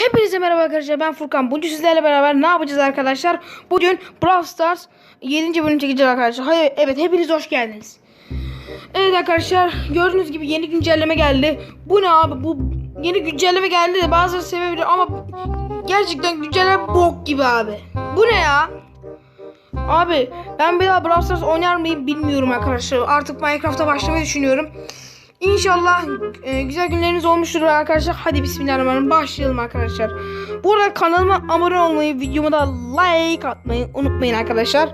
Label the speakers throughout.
Speaker 1: Hepinize merhaba arkadaşlar ben Furkan. Bugün sizlerle beraber ne yapacağız arkadaşlar? Bugün Brawl Stars 7. bölüm çekeceğiz arkadaşlar. Hayır, evet hepiniz hoş geldiniz. Evet arkadaşlar gördüğünüz gibi yeni güncelleme geldi. Bu ne abi bu yeni güncelleme geldi de bazıları sevebilir ama gerçekten güncelleme bok gibi abi. Bu ne ya? Abi ben bir daha Brawl Stars oynar mıyım bilmiyorum arkadaşlar. Artık Minecraft'a başlamayı düşünüyorum. İnşallah e, güzel günleriniz olmuştur arkadaşlar. Hadi bismillahirrahmanirrahim başlayalım arkadaşlar. Bu arada kanalıma abone olmayı, videoma da like atmayı unutmayın arkadaşlar.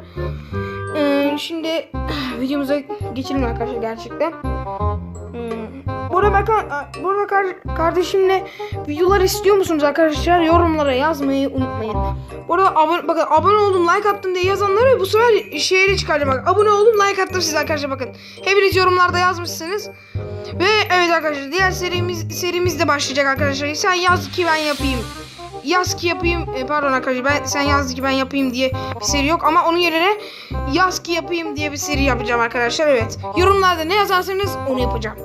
Speaker 1: E, şimdi videomuza geçelim arkadaşlar gerçekten. Hmm. Bu arada, ben, kar- bu arada kar- kardeşimle videolar istiyor musunuz arkadaşlar? Yorumlara yazmayı unutmayın. Bu arada abone, bakın abone oldum like attım diye yazanları bu sefer şehre çıkaracağım. Bak, abone oldum like attım siz arkadaşlar bakın. Hepiniz yorumlarda yazmışsınız. Ve evet arkadaşlar diğer serimiz serimiz de başlayacak arkadaşlar. Sen yaz ki ben yapayım. Yaz ki yapayım. E, pardon arkadaşlar ben sen yaz ki ben yapayım diye bir seri yok ama onun yerine yaz ki yapayım diye bir seri yapacağım arkadaşlar. Evet. Yorumlarda ne yazarsanız onu yapacağım.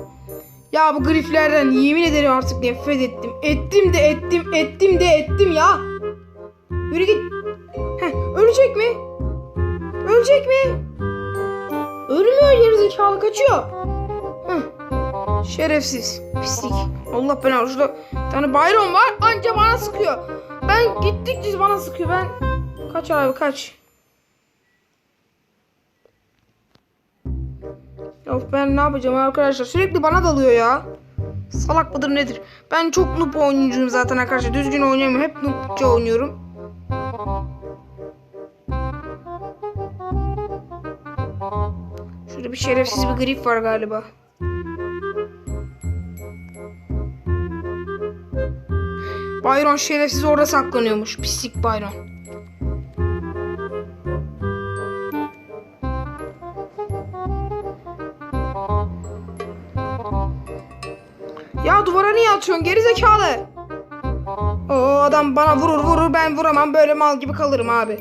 Speaker 1: Ya bu griflerden yemin ederim artık nefret ettim. Ettim de ettim, ettim de ettim ya. Yürü git. Heh, ölecek mi? Ölecek mi? Ölmüyor gerizekalı kaçıyor. Şerefsiz. Pislik. Allah belanı. Şurada bir tane bayram var. Anca bana sıkıyor. Ben gittikçe bana sıkıyor. Ben kaç abi kaç. Of ben ne yapacağım arkadaşlar? Sürekli bana dalıyor ya. Salak mıdır nedir? Ben çok noob oyuncuyum zaten arkadaşlar. Düzgün oynayamıyorum. Hep noobça oynuyorum. Şurada bir şerefsiz bir grip var galiba. Byron şerefsiz orada saklanıyormuş. Pislik Byron. Ya duvara niye atıyorsun geri zekalı? O adam bana vurur vurur ben vuramam böyle mal gibi kalırım abi.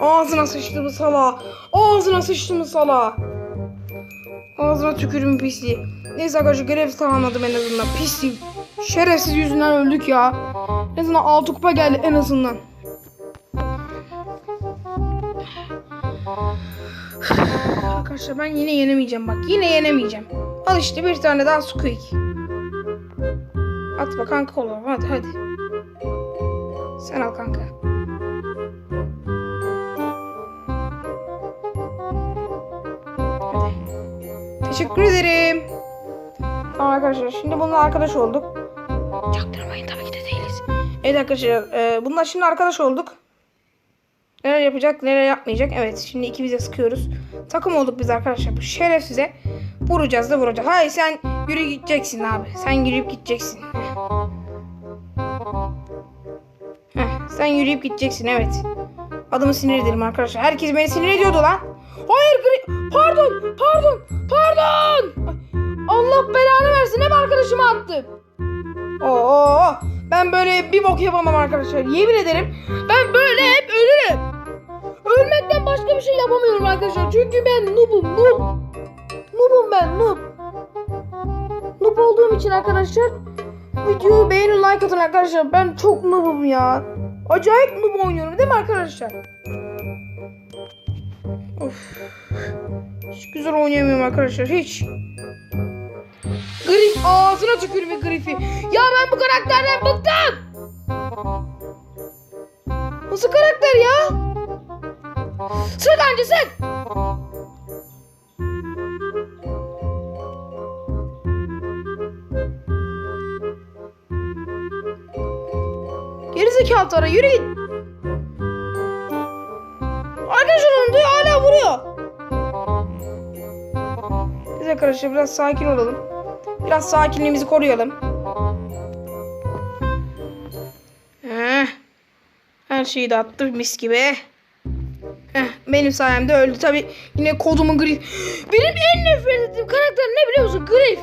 Speaker 1: Ağzına sıçtı bu sala. Ağzına sıçtı mı sala. Ağzına tükürüm pisliği. Neyse arkadaşlar görev tamamladım en azından. Pisliği. Şerefsiz yüzünden öldük ya. En azından 6 kupa geldi en azından. Arkadaşlar ben yine yenemeyeceğim bak. Yine yenemeyeceğim. Al işte bir tane daha squeak. At bak kanka olalım hadi hadi. Sen al kanka. Hadi. Teşekkür ederim. Arkadaşlar şimdi bununla arkadaş olduk. Çaktırmayın tabii ki de değiliz. Evet arkadaşlar e, bununla şimdi arkadaş olduk. Neler yapacak neler yapmayacak. Evet şimdi ikimize sıkıyoruz. Takım olduk biz arkadaşlar. Bu şerefsize vuracağız da vuracağız. Hayır sen yürü gideceksin abi. Sen yürüyüp gideceksin. Heh. Sen yürüyüp gideceksin evet. Adımı sinir edelim arkadaşlar. Herkes beni sinir ediyordu lan. Hayır gri... Pardon pardon pardon. Allah belanı versin hep arkadaşıma attım. Oo, ben böyle bir bok yapamam arkadaşlar. Yemin ederim ben böyle hep ölürüm. Ölmekten başka bir şey yapamıyorum arkadaşlar. Çünkü ben noobum noob. Noobum ben noob. Noob olduğum için arkadaşlar videoyu beğenin like atın arkadaşlar. Ben çok noobum ya. Acayip noob oynuyorum değil mi arkadaşlar? Of. Hiç güzel oynayamıyorum arkadaşlar hiç. Grif ağzına tükürme Grif'i. Ya karakterden bıktım. Nasıl karakter ya? Sık anca sık. Geri zekalı Tara yürü git. Arkadaşlar onu hala vuruyor. Biz arkadaşlar biraz sakin olalım. Biraz sakinliğimizi koruyalım. Şeyi de attı mis gibi. Heh, benim sayemde öldü. Tabi yine kodumun Grif. Benim en nefret ettiğim karakter ne biliyor musun? Grif.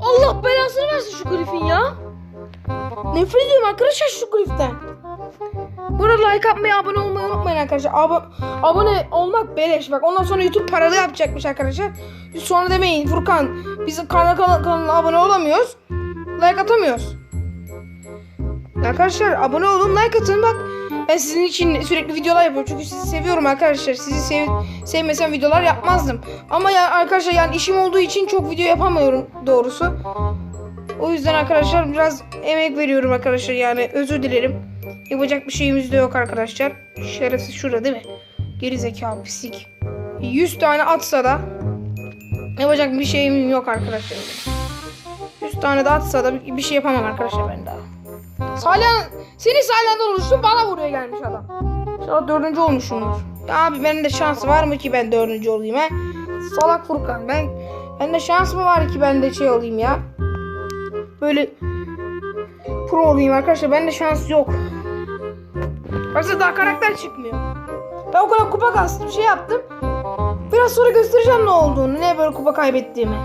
Speaker 1: Allah belasını versin şu Grif'in ya. Nefret ediyorum arkadaşlar şu Grif'ten. Bu arada like atmayı, abone olmayı unutmayın arkadaşlar. Abo- abone olmak beleş. Bak ondan sonra YouTube paralı yapacakmış arkadaşlar. Sonra demeyin Furkan biz kanal kanal kanalına abone olamıyoruz. Like atamıyoruz. Arkadaşlar abone olun like atın bak. Ben sizin için sürekli videolar yapıyorum. Çünkü sizi seviyorum arkadaşlar. Sizi sev sevmesem videolar yapmazdım. Ama ya arkadaşlar yani işim olduğu için çok video yapamıyorum doğrusu. O yüzden arkadaşlar biraz emek veriyorum arkadaşlar yani özür dilerim. Yapacak bir şeyimiz de yok arkadaşlar. Şerefsiz şurada değil mi? Geri zekalı pislik. 100 tane atsa da yapacak bir şeyim yok arkadaşlar. 100 tane de atsa da bir şey yapamam arkadaşlar ben daha. Salyan, seni Salyan'dan oluştu bana buraya gelmiş adam. İnşallah dördüncü olmuşumdur. Ya abi benim de şans var mı ki ben dördüncü olayım ha? Salak Furkan ben bende şans mı var ki ben de şey olayım ya? Böyle pro olayım arkadaşlar bende şans yok. Baksana daha karakter çıkmıyor. Ben o kadar kupa kastım şey yaptım. Biraz sonra göstereceğim ne olduğunu. Ne böyle kupa kaybettiğimi.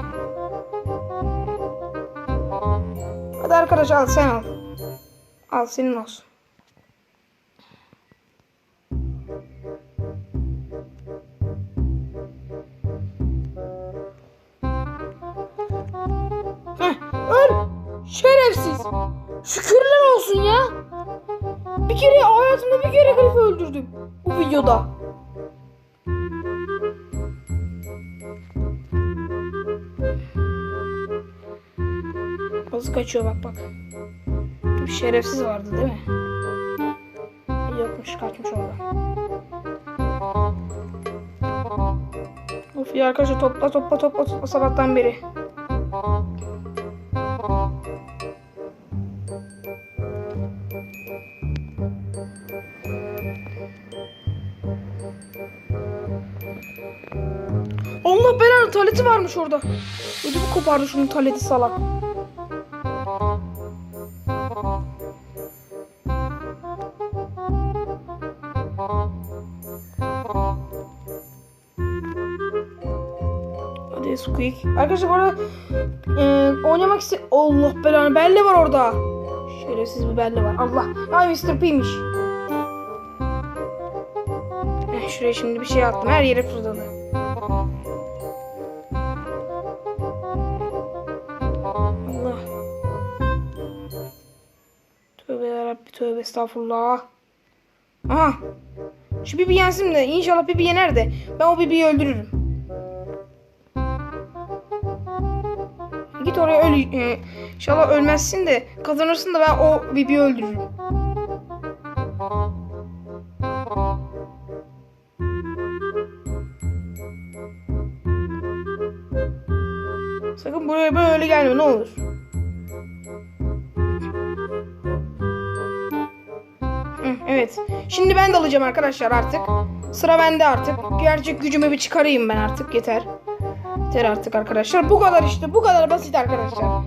Speaker 1: Hadi arkadaş al sen al. Al senin olsun. Heh, öl. Şerefsiz. Şükürler olsun ya. Bir kere hayatımda bir kere Grif'i öldürdüm. Bu videoda. Nasıl kaçıyor bak bak. Şerefsiz vardı değil mi? Yokmuş kaçmış orada. Of ya arkadaşlar topla topla topla topla sabahtan beri. Allah belanı taleti varmış orada. Ödümü kopardı şunun taleti salak. Hadi Squeak. Arkadaşlar bu arada e, oynamak iste... Allah belanı Belle var orada. Şerefsiz bir Belle var. Allah. Ay Mr. P'miş. Eh, şuraya şimdi bir şey attım. Her yere fırladı. Tövbe estağfurullah. Aha. Şu Bibi yensin de inşallah Bibi yener de ben o Bibi'yi öldürürüm. Git oraya öl. e, İnşallah ölmezsin de kazanırsın da ben o Bibi'yi öldürürüm. Sakın buraya böyle gelme ne olur. Evet. Şimdi ben de alacağım arkadaşlar artık. Sıra bende artık. Gerçek gücümü bir çıkarayım ben artık yeter. Yeter artık arkadaşlar. Bu kadar işte. Bu kadar basit arkadaşlar.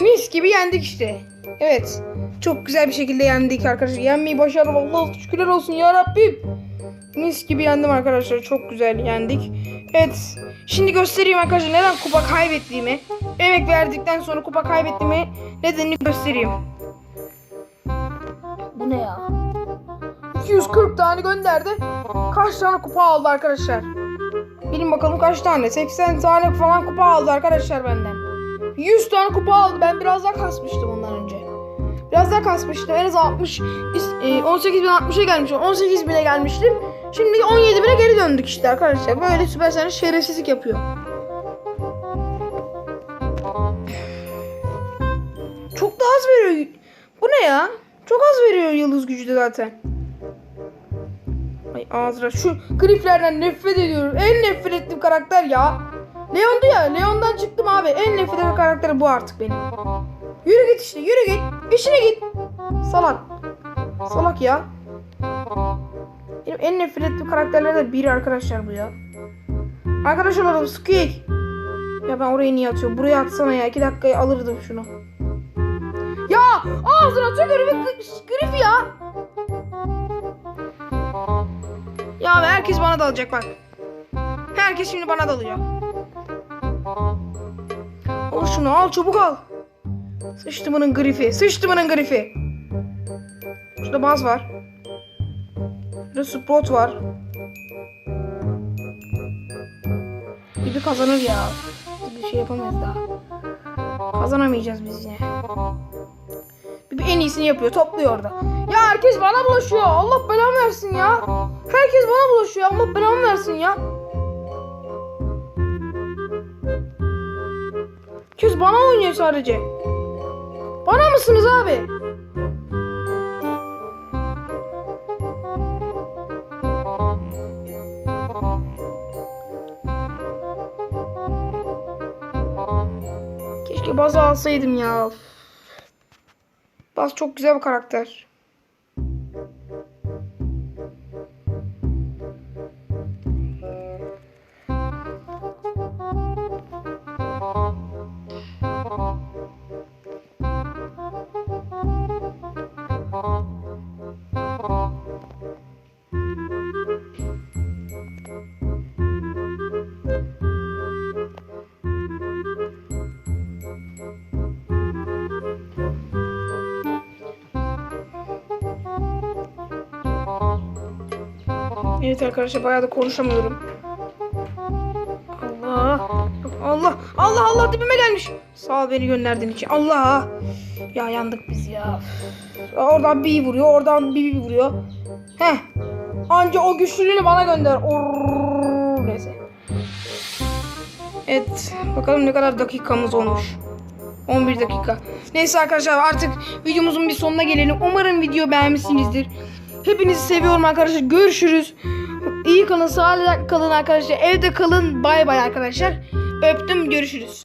Speaker 1: Mis gibi yendik işte. Evet. Çok güzel bir şekilde yendik arkadaşlar. Yenmeyi başardım. Allah şükürler olsun ya Rabbim. Mis gibi yendim arkadaşlar. Çok güzel yendik. Evet. Şimdi göstereyim arkadaşlar neden kupa kaybettiğimi. Emek verdikten sonra kupa kaybettiğimi nedenini göstereyim. Bu ne ya? 240 tane gönderdi. Kaç tane kupa aldı arkadaşlar? Bilin bakalım kaç tane? 80 tane falan kupa aldı arkadaşlar benden. 100 tane kupa aldı. Ben biraz daha kasmıştım ondan önce. Biraz daha kasmıştım. En az 60 e, 18 bin 60'a gelmişim. 18 bine gelmiştim. Şimdi 17 bine geri döndük işte arkadaşlar. Böyle Süpersel şerefsizlik yapıyor. Çok da az veriyor. Bu ne ya? Çok az veriyor yıldız gücü de zaten. Ağzına şu griflerden nefret ediyorum. En nefret ettiğim karakter ya. Leon'du ya. Leon'dan çıktım abi. En nefret ettiğim karakter bu artık benim. Yürü git işte. Yürü git. İşine git. Salak. Salak ya. Benim en nefret ettiğim karakterlerden biri arkadaşlar bu ya. Arkadaş olalım Squeak. Ya ben oraya niye atıyorum? Buraya atsana ya. İki dakikaya alırdım şunu. Ya ağzına tükürüp grif ya. Ya herkes bana dalacak bak. Herkes şimdi bana dalıyor. Al şunu al çabuk al. Sıçtımının grifi. Sıçtımının grifi. Şurada baz var. Şurada spot var. Gibi kazanır ya. Bir şey yapamayız daha. Kazanamayacağız biz yine. Bir En iyisini yapıyor. Topluyor orada. Ya herkes bana bulaşıyor. Allah belamı versin ya. Herkes bana bulaşıyor. Allah belamı versin ya. Herkes bana oynuyor sadece. Bana mısınız abi? Keşke Baz'ı alsaydım ya. Baz çok güzel bir karakter. Evet arkadaşlar bayağı da konuşamıyorum. Allah. Allah. Allah Allah dibime gelmiş. Sağ ol beni gönderdiğin için. Allah. Ya yandık biz ya. Oradan bir vuruyor. Oradan bir, bir vuruyor. Heh. Anca o güçlülüğünü bana gönder. Orrrr. Neyse. Evet. Bakalım ne kadar dakikamız olmuş. 11 dakika. Neyse arkadaşlar artık videomuzun bir sonuna gelelim. Umarım video beğenmişsinizdir. Hepinizi seviyorum arkadaşlar. Görüşürüz. İyi kalın, sağlıklı kalın arkadaşlar. Evde kalın. Bay bay arkadaşlar. Öptüm. Görüşürüz.